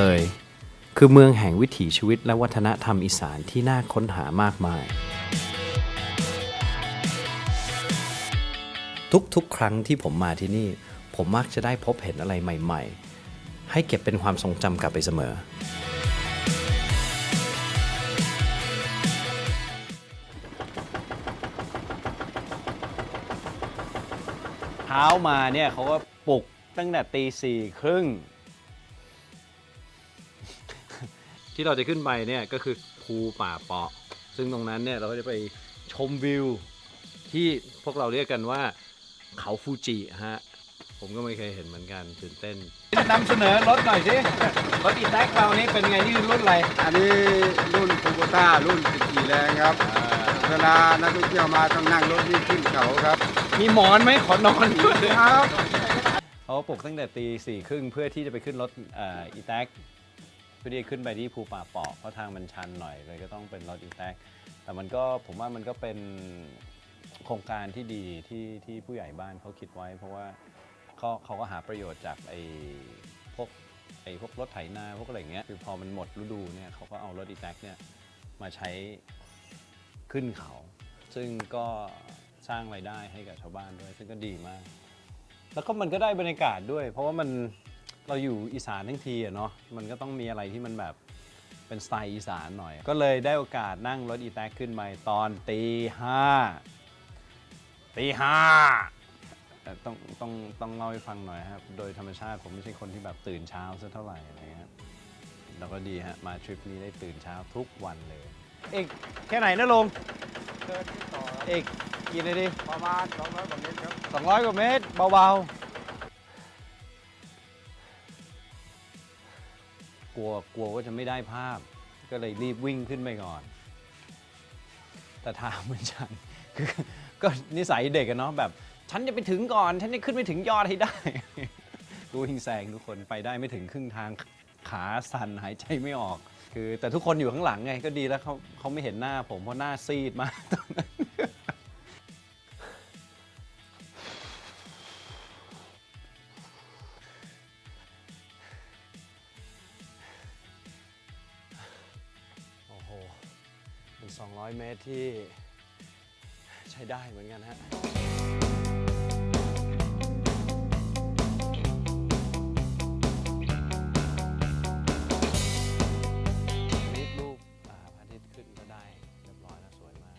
เลย คือเมืองแห่งวิถีชีวิตและวัฒนธรรมอีสานที่น่าค้นหามากมาย ทุกๆ ครั้งที่ผมมาที่นี่ ผมมักจะได้พบเห็นอะไรใหม่ ๆ ให้เก็บเป็นความทรงจำกลับไปเสมอเช้ามาเนี่ยเขาก็ปลุกตั้งแต่ตีสี่ครึ่ง ที่เราจะขึ้นไปเนี่ยก็คือภูป่าเปาะ ซึ่งตรงนั้นเนี่ยเราก็จะไปชมวิวที่พวกเราเรียกกันว่าเขาฟูจิฮะ ผมก็ไม่เคยเห็นเหมือนกันตื่นเต้นนำเสนอรถหน่อยสิรถอีแท็กเรานี่เป็นไงนี่คือรุ่นอะไรอันนี้รุ่นคูโบต้ารุ่น14แรงครับเวลานักท่องเที่ยวมาต้องนั่งรถนี่ขึ้นเขาครับ มีหมอนไหมขอนอนด้วยครับเขาปลุกตั้งแต่ตีสี่ครึ่งเพื่อที่จะไปขึ้นรถเอ่ออีแท็กเพื่อที่จะขึ้นไปที่ภูป่าเปาะเพราะทางมันชันหน่อยเลยก็ต้องเป็นรถอีแท็กแต่มันก็ผมว่ามันก็เป็นโครงการที่ดีที่ที่ผู้ใหญ่บ้านเขาคิดไว้ เพราะว่าเขาเขาก็หาประโยชน์จากไอ้พวกไอ้พวกรถไถนาพวกอะไรเงี้ยคือพอมันหมดฤดูเนี่ยเขาก็เอารถอีแท็กเนี่ยมาใช้ขึ้นเขา ซึ่งก็สร้างรายได้ให้กับชาวบ้านด้วย ซึ่งก็ดีมาก แล้วก็มันก็ได้บรรยากาศด้วย เพราะว่ามัน เราอยู่อีสานทั้งทีอะเนาะมันก็ต้องมีอะไรที่มันแบบเป็นสไตล์อีสานหน่อย ก็เลยได้โอกาสนั่งรถอีแท็กขึ้นไปตอนตีห้าตีห้าแต่ต้องต้องต้องเล่าให้ฟังหน่อยครับ โดยธรรมชาติผมไม่ใช่คนที่แบบตื่นเช้าสักเท่าไหร่อะไรเงี้ยแล้วก็ดีฮะ มาทริปนี้ได้ตื่นเช้าทุกวันเลย เอกแค่ไหนนะลุงเดินขึ้นต่อครับเอกกินเลยดิประมาณ200กว่าเมตรครับ 200 กว่าเมตรเบาๆ กลัวกลัวว่าจะไม่ได้ภาพ ก็เลยรีบวิ่งขึ้นไปก่อน แต่ทางมันชันคือก็นิสัยเด็กอะเนาะแบบ ฉันจะไปถึงก่อน ฉันจะขึ้นไปถึงยอดให้ได้กูวิ่งแซงทุกคนไปได้ไม่ถึงครึ่งทางขาสั่นหายใจไม่ออก คือแต่ทุกคนอยู่ข้างหลังไงก็ดีแล้วเขาเขาไม่เห็นหน้าผมเพราะหน้าซีดมากตอนนั้น ที่ใช้ได้เหมือนกันฮะรีบรูปพระอาทิตย์ขึ้นก็ได้เรียบร้อยแล้วสวยมาก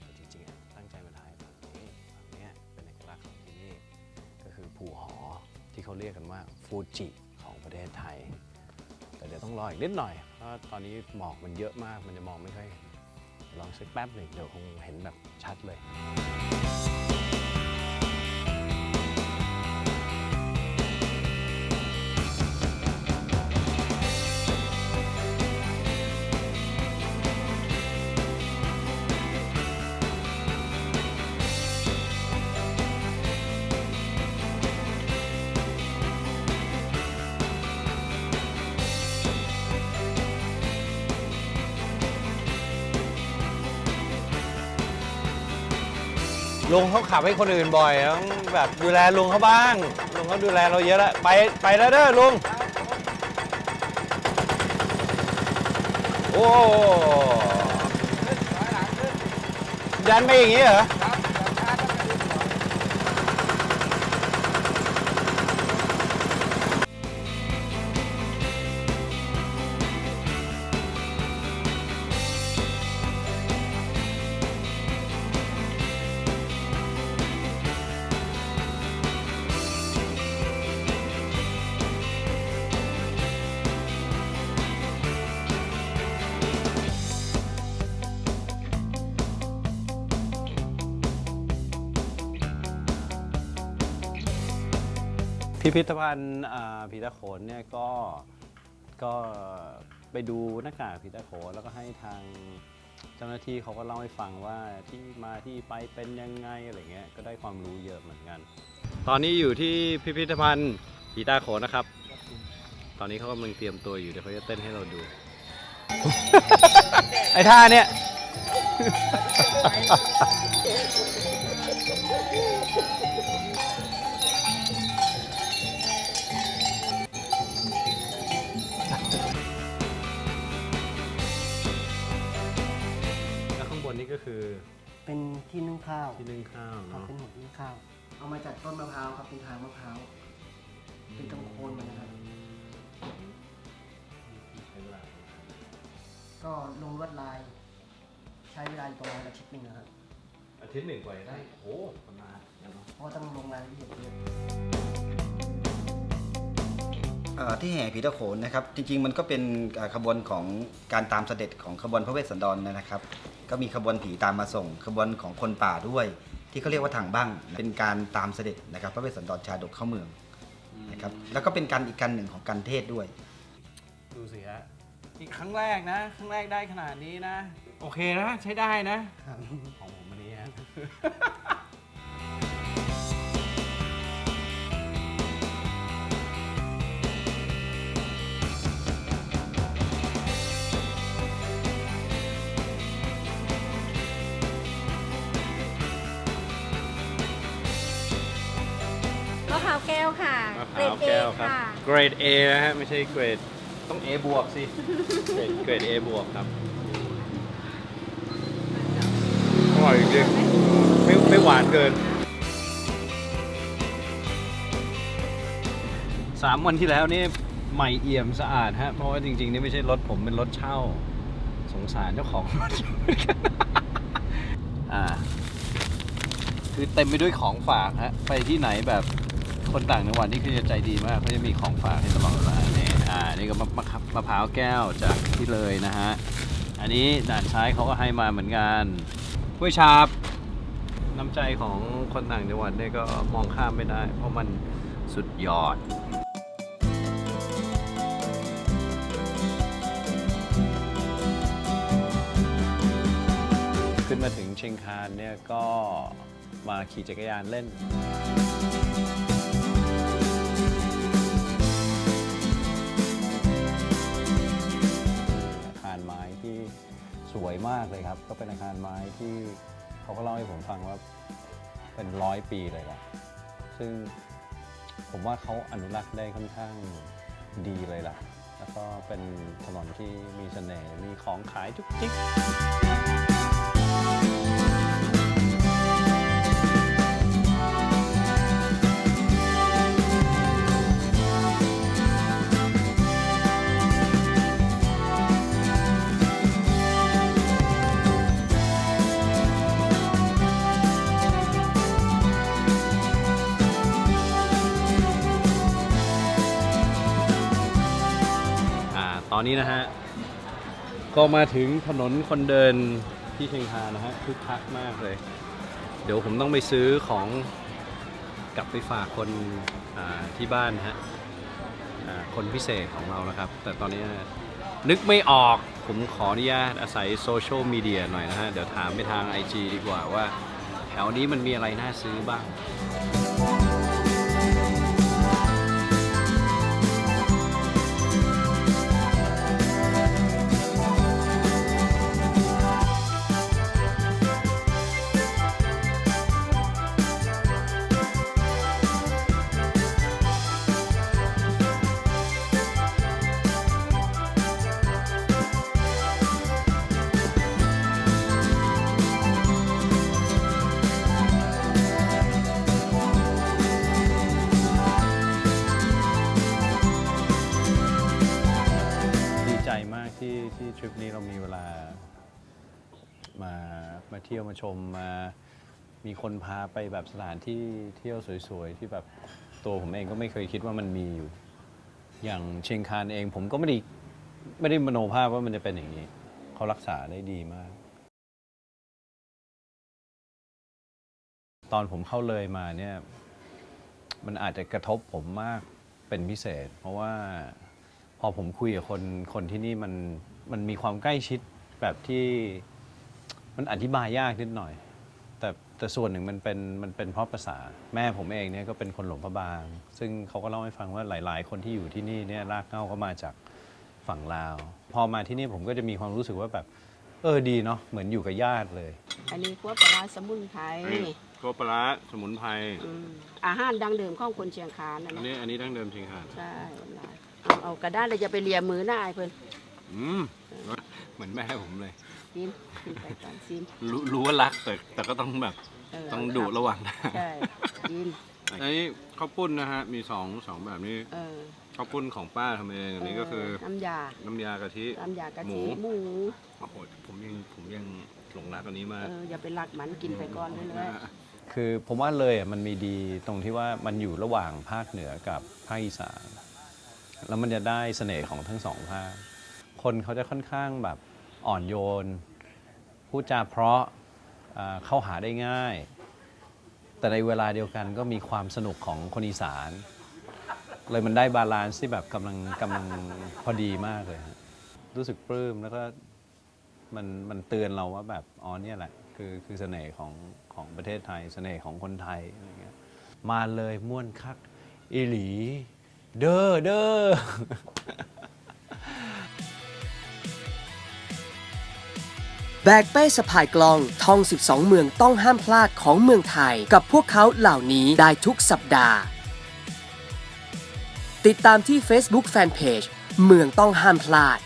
แต่จริงๆอะตั้งใจมาถ่ายฝั่งนี้ฝั่งเนี้ยเป็นเอกลักษณ์ของที่นี่ก็คือภูหอที่เขาเรียกกันว่าฟูจิของประเทศไทย แต่เดี๋ยวต้องรออีกนิดหน่อยเพราะตอนนี้หมอกมันเยอะมากมันจะมองไม่ค่อยเห็น ลองสักแป๊บหนึ่งเดี๋ยวคงเห็นแบบชัดเลย ลุงเขาขับให้คนอื่นบ่อยต้องแบบดูแลลุงเขาบ้างลุงเขาดูแลเราเยอะแล้วไปไปแล้วเด้อลุงโอ้ยันไปอย่างนี้เหรอ พิพิธภัณฑ์ผีตาโขนเนี่ยก็ก็ไปดูหน้ากากผีตาโขนแล้วก็ให้ทางเจ้าหน้าที่เขาก็เล่าให้ฟังว่าที่มาที่ไปเป็นยังไงอะไรเงี้ยก็ได้ความรู้เยอะเหมือนกัน ตอนนี้อยู่ที่พิพิธภัณฑ์ผีตาโขนนะครับ ตอนนี้เขากำลังเตรียมตัวอยู่เดี๋ยวเขาจะเต้นให้เราดู ไอ้ท่าเนี่ย ที่นึ่งข้าวที่นึ่งข้าวครับเนาะเป็นหัวนึ่งข้าว เอามาจากต้นมะพร้าวครับเป็นทางมะพร้าวเป็นตรงโคนมันนะครับก็ลงลวดลาย ใช้เวลาอยู่ประมาณอาทิตย์หนึ่งนะครับอาทิตย์หนึ่งกว่าจะได้ โอ้ประมาณเนาะเพราะว่าต้องลงรายละเอียดเยอะเอ่อ ที่แห่ผีตะโขนนะครับ จริงๆ มันก็เป็นเอ่อขบวนของการตามเสด็จของขบวนพระเวสสันดรนะครับ ก็มีขบวนผีตามมาส่ง ขบวนของคนป่าด้วย ที่เขาเรียกว่าทางบ้างเป็นการตามเสด็จนะครับ พระเวสสันดรชาดกเข้าเมืองนะครับแล้วก็เป็นการอีกการหนึ่งของการเทศด้วย ดูสิฮะอีกครั้งแรกนะ ครั้งแรกได้ขนาดนี้นะ โอเคนะใช้ได้นะครับของผมวันนี้ฮะ พร้าวแก้วค่ะ มะพเกรร้าดวเอแก้วครับ ค่ะ เกรด A นะฮะ ไม่ใช่เกรด ต้อง A บวกสิ เกรดเกรด A บวกครับ อร่อยจริงๆไม่ไม่หวานเกิน สามวันที่แล้วนี่ใหม่เอี่ยมสะอาดฮะ เพราะว่าจริงๆนี่ไม่ใช่รถผมเป็นรถเช่า สงสารเจ้าของรถอยู่เหมือนกันอ่า คือเต็มไปด้วยของฝากฮะ ไปที่ไหนแบบ คนต่างจังหวัดนี่คือจะใจดีมากเขาจะมีของฝากให้ตลอดเวลาเนี่ยอ่านี่ก็มะมะขับมะพร้าวแก้วจากที่เลยนะฮะอันนี้ด่านซ้ายเขาก็ให้มาเหมือนกันกล้วยชาบ น้ำใจของคนต่างจังหวัดเนี่ยก็มองข้ามไม่ได้ เพราะมันสุดยอดขึ้นมาถึงเชียงคานเนี่ยก็มาขี่จักรยานเล่น วยมากเลยครับ ก็เป็นอาคารไม้ที่เขาก็เล่าให้ผมฟังว่าเป็นร้อยปีเลยแหละซึ่งผมว่าเขาอนุรักษ์ได้ค่อนข้างดีเลยล่ะ แล้วก็เป็นถนนที่มีเสน่ห์มีของขายทุกจิก นี้นะฮะ ก็มาถึงถนนคนเดินที่เชียงคานนะฮะคึกคักมากเลย เดี๋ยวผมต้องไปซื้อของกลับไปฝากคนที่บ้านนะฮะคนพิเศษของเรานะครับ แต่ตอนนี้นึกไม่ออกผมขออนุญาตอาศัยโซเชียลมีเดียหน่อยนะฮะ เดี๋ยวถามไปทาง IG ดีกว่าว่า แถวนี้มันมีอะไรน่าซื้อบ้าง ที่ยวมาชมมา มีคนพาไปแบบสถานที่เที่ยวสวยๆ ที่แบบตัวผมเองก็ไม่เคยคิดว่ามันมีอยู่ อย่างเชียงคานเองผมก็ไม่ได้ไม่ได้มโนภาพว่ามันจะเป็นอย่างนี้ เขารักษาได้ดีมาก ตอนผมเข้าเลยมาเนี่ยมันอาจจะกระทบผมมากเป็นพิเศษ เพราะว่าพอผมคุยกับคนคนที่นี่มันมันมีความใกล้ชิดแบบที่ มันอธิบายยากนิดหน่อย แต่แต่ส่วนหนึ่งมันเป็นมันเป็นเพราะภาษา แม่ผมเองเนี่ยก็เป็นคนหลวงพระบาง ซึ่งเขาก็เล่าให้ฟังว่าหลาย ๆ คนที่อยู่ที่นี่เนี่ยรากเหง้าก็มาจากฝั่งลาว พอมาที่นี่ผมก็จะมีความรู้สึกว่าแบบเออดีเนาะเหมือนอยู่กับญาติเลย อันนี้กัวปลาร้าสมุนไพรก็ปลาสมุนไพร อืมอาหารดังเดิมของคนเชียงคานนะอันนะนี้อันนี้ดั้งเดิมจริงค่ะใช่เอาเอากระด้านเราจะไปเลียมือหน้าไอ้เพิ่นอืม เหมือนแม่ผมเลย ซิมกินไปก่อนซิมรู้รู้ว่ารักแต่แต่ก็ต้องแบบเต้องดุระหว่างทางใช่กินอันนี้ข้าวปุ้นนะฮะมีสองสองแบบนี้เออข้าวปุ้นของป้าทำเองอันนี้ก็คือน้ำยา น้ำยากะทิน้ำยากะหมูทิหมูโอ้โหผมยังผมยังหลงรักอันนี้มากเอออย่าไปรักมันกินไปก่อนเรื่อยคือผมว่าเลยอะมันมีดีตรงที่ว่ามันอยู่ระหว่างภาคเหนือกับภาคอีสานแล้วมันจะได้เสน่ห์ของทั้งสองภาคคนเขาจะค่อนข้างแบบ อ่อนโยน พูดจาเพราะเข้าหาได้ง่าย แต่ในเวลาเดียวกันก็มีความสนุกของคนอีสาน เลยมันได้บาลานซ์ที่แบบกำลังกำลังพอดีมากเลย รู้สึกปลื้มแล้วก็มันมันเตือนเราว่าแบบอ๋อเนี่ยแหละ คือคือเสน่ห์ของของประเทศไทย เสน่ห์ของคนไทยอะไรเงี้ยมาเลยม่วนคัก อีหลี เด้อเด้อ แบกเป้สะพายกลองท่อง 12 เมืองต้องห้ามพลาดของเมืองไทย กับพวกเขาเหล่านี้ได้ทุกสัปดาห์ ติดตามที่ Facebook Fanpage เมืองต้องห้ามพลาด